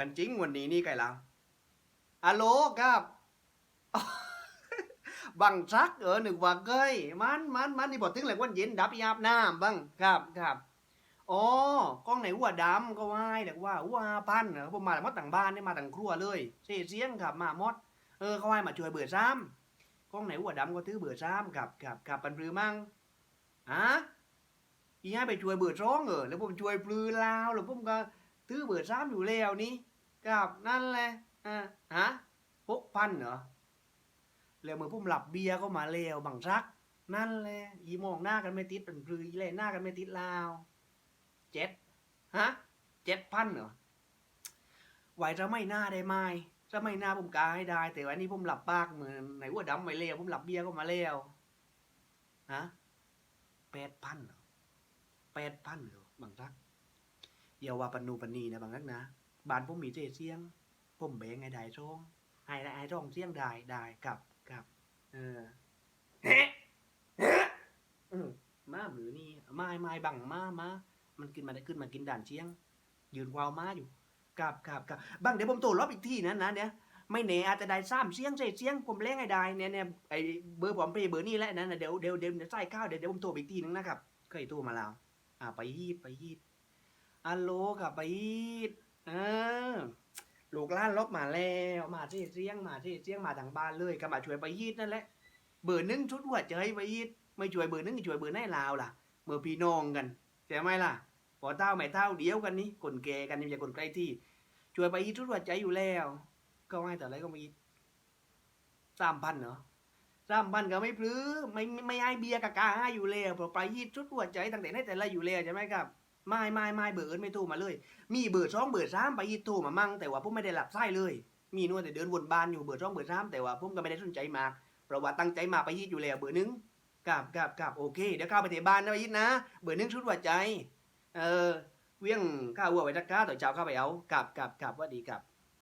กันจริงวันนี้นี่ไก่เราฮัลโลครับ บังชักเออหนึ่งว่าเกยมันมันมันนี่บอกถึงเลยวันเย็นดับยาบน้ำบ้างครับครับอ๋อกล้องไหนหัวดำก็ว่ายแต่ว่าหัวพันเหรอผมมาจากมดต่างบ้านนี่มาต่างครัวเลยเสียเสียงครับมามดเออเขาให้มาช่วยเบื่อซ้ำกล้องไหนหัวดำก็ตื้อเบื่อซ้ำครับครับครับปันปลือมั่งฮะอีให้ไปช่วยเบื่อร้องเออแล้วผมช่วยปลือลาวแล้วผมก็ ตื้อเบื่อซ้ำอยู่แล้วนี่ครับนั่นแหละอ่าฮะหกพันเหรอแล้วมือพุ่มหลับเบียร์ก็มาเลวบังรัก นั่นแหละอีมองหน้ากันไม่ติดเป็นปลืออีเล่หน้ากันไม่ติดลาวเจ็ดฮะเจ็ดพันเหรอไหวจะไม่หน้าได้ไหมจะไม่หน้าผมกาให้ได้ แต่วันนี้ผมหลับปากเหมือนไหนว่าดำไม่เลวผมหลับเบียร์ก็มาเลวฮะแปดพันเหรอแปดพันเหรอบังรัก อย่าว่าปนูปนีนะบังรักนะบ้านผมมีเจเสียง ผมแบงไงได้ช่องไอ้ไอ้ช่องเสียงได้ได้กับกับเออเฮ้มาหมือนี่ไมาไม้บังมามามันกินมาได้ขึ้นมากินด่านเชียง ยืนวาวมาอยู่กับกับกับบังเดี๋ยวผมโทรอบอีกที่นะนะเนี่ยไม่แน่อาจจะได้สามเสียงใส่เสียงผมเล่งไอ้ได้เนี่ยเนี่ยไอ้เบอร์ผมไปเบอร์นี่แหละนะเดี๋ยวเดี๋ยวเดี๋ยวใส่ข้าวเดี๋ยวเดี๋ยวผมโทรอีกทีนึงนะครับเคยโทรมาแล้ว อ่าไปยีดไปยีด อัลโลกับไปยีดเออลูกล้านลบมาแล้วมาที่เสียงมาที่เสียงมาทางบ้านเลยก็มาช่วยไปยีดนั่นแหละเบอร์หนึ่งชุดหัวใจไปยีดไม่ช่วยเบอร์หนึ่งช่วยเบอร์ไหนลาวล่ะเมื่อพี่น้องกันใช่ไหมล่ะพอเต้าไม่เท่าเดียวกันนี่คนแก่กันนี่ไม่ใช่คนใกล้ที่ช่วยไปยีดชุดหัวใจอยู่แล้ว ก็ให้แต่อะไรก็มายีดสามพันเหรอสามพันก็ไม่พลื้อไม่ไม่ไม่ให้เบียกะกาอยู่แล้วพอไปยีดชุดหัวใจตั้งแต่ไหนแต่ละอยู่แล้วใช่ไหมครับ ไม่ไม่ไม่เบอร์เอิญไม่โทรมาเลย มีเบอร์ช่องเบอร์สามไปยีโทรมามั่งแต่ว่าผมไม่ได้หลับไส้เลย มีนวดแต่เดินวนบ้านอยู่เบอร์ช่องเบอร์สามแต่ว่าผมก็ไม่ได้สนใจมากเพราะว่าตั้งใจมาไปยีดอยู่แล้วเบอร์หนึ่งกับกับกับโอเคเดี๋ยวเข้าไปที่บ้านนะไปยีดนะ เบอร์หนึ่งชุดหัวใจ เออเวียงข้าววัวไว้ตะกร้าต่อเช้าเข้าไปเอากับกับกับว่าดีกับ